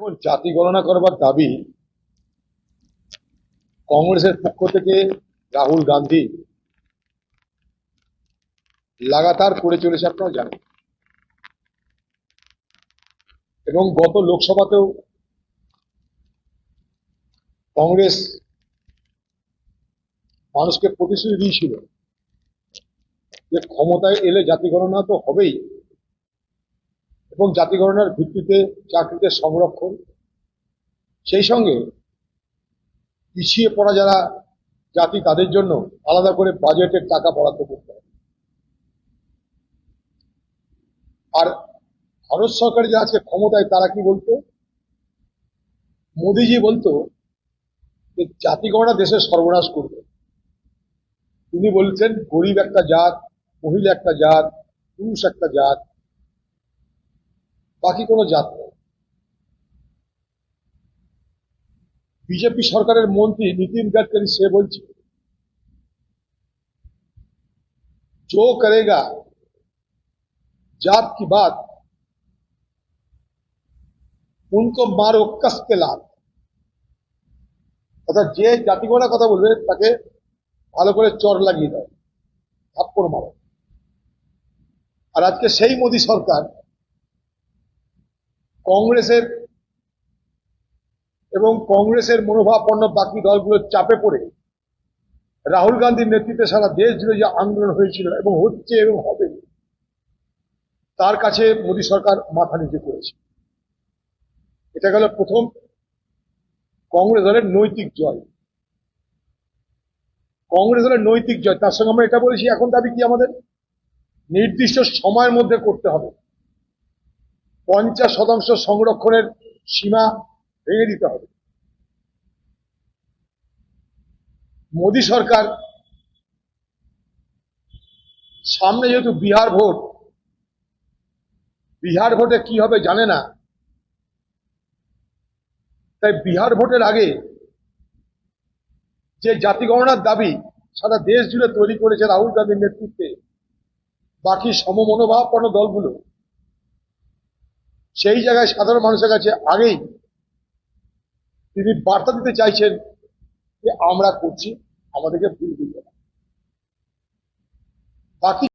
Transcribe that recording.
দেখুন, জাতি গণনা করবার দাবি কংগ্রেসের পক্ষ থেকে রাহুল গান্ধী লাগাতার করে চলেছে আপনারা জানেন। এবং গত লোকসভাতেও কংগ্রেস মানুষকে প্রতিশ্রুতি দিয়েছিল যে ক্ষমতায় এলে জাতি গণনা তো হবেই। এবং জাতি গণনার ভিত্তিতে চাকরিতে সংরক্ষণ। সেই সঙ্গে পিছিয়ে পড়া যারা জাতি, তাদের জন্য আলাদা করে বাজেটের টাকা বরাদ্দ করতে হবে। আর ভারত সরকার যে আজকে ক্ষমতায়, তারা কি বলতো? মোদিজি বলতো যে জাতি গণনা দেশের সর্বনাশ করবে। তিনি বলছেন, গরিব একটা জাত, মহিলা একটা জাত, পুরুষ একটা জাত বাকি কোনো জাত নেই বিজেপি সরকারের মন্ত্রী নীতিন গডকরি সে বলছে जो करेगा जात की बात उनको मारो कस के लात অর্থাৎ যে জাতিগণার কথা বলবে তাকে ভালো করে চর লাগিয়ে দেয় থাপ্পড় মারো আর আজকে সেই মোদী সরকার কংগ্রেসের এবং কংগ্রেসের মনোভাবাপন্ন বাকি দলগুলোর চাপে পড়ে রাহুল গান্ধীর নেতৃত্বে সারা দেশ জুড়ে যে আন্দোলন হয়েছিল এবং হচ্ছে এবং হবে, তার কাছে মোদী সরকার মাথা নিচু করেছে। এটা গেল প্রথম কংগ্রেস দলের নৈতিক জয়। কংগ্রেস দলের নৈতিক জয়, তার সঙ্গে আমরা এটা বলেছি, এখন দাবি কি আমাদের? নির্দিষ্ট সময়ের মধ্যে করতে হবে। পঞ্চাশ শতাংশ সংরক্ষণের সীমা ভেঙে দিতে হবে। মোদী সরকার সামনে যেহেতু বিহার ভোট, বিহার ভোটে কি হবে জানে না। তাই বিহার ভোটের আগে যে জাতি গণনার দাবি সারা দেশ জুড়ে তৈরি করেছে রাহুল গান্ধীর নেতৃত্বে, বাকি সমমনোভাবপন্ন দলগুলো সেই জায়গায় সাধারণ মানুষের কাছে আগেই তিনি বার্তা দিতে চাইছেন যে আমরা করছি, আমাদেরকে ভুল দিতে বাকি